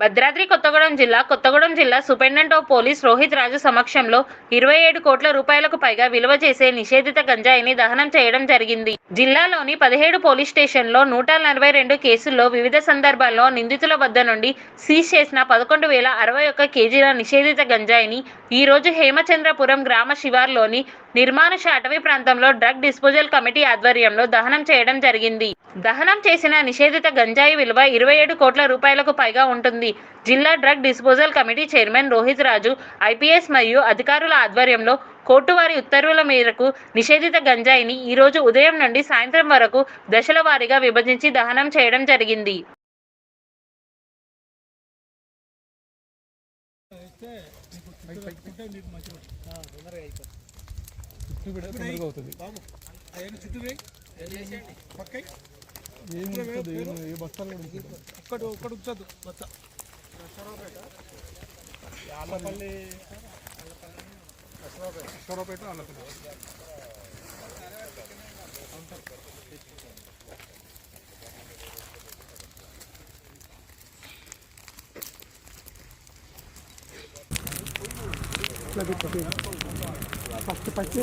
భద్రాద్రి కొత్తగూడెం జిల్లా కొత్తగూడెం జిల్లా superintendent of police Rohit Raju సమక్షంలో ఇరవై ఏడు కోట్ల రూపాయలకు పైగా విలువ చేసే నిషేధిత గంజాయిని దహనం చేయడం జరిగింది. జిల్లాలోని పదిహేడు పోలీస్ స్టేషన్లో నూట నలభై రెండు కేసుల్లో వివిధ సందర్భాల్లో నిందితుల వద్ద నుండి సీజ్ చేసిన పదకొండు వేల అరవై ఒక్క కేజీల నిషేధిత గంజాయిని ఈ రోజు హేమచంద్రపురం గ్రామ శివార్లోని నిర్మానుష అటవీ ప్రాంతంలో డ్రగ్ డిస్పోజల్ కమిటీ ఆధ్వర్యంలో దహనం చేయడం జరిగింది. దహనం చేసిన నిషేధిత గంజాయి విలువ ఇరవై ఏడు కోట్ల రూపాయలకు పైగా ఉంటుంది. జిల్లా drug disposal committee chairman Rohit Raju IPS మరియు అధికారుల ఆధ్వర్యంలో కోర్టు వారి ఉత్తర్వుల మేరకు నిషేధిత గంజాయిని ఈ రోజు ఉదయం నుండి సాయంత్రం వరకు దశల వారీగా విభజించి దహనం చేయడం జరిగింది. వేయి పక్కై ఒక్కటి ఒక్కటి ఉంచొద్దు బచ్చ ఆలపల్లి అశ్వరావుపేట ఆలపల్లి ఫస్ట్ పచ్చి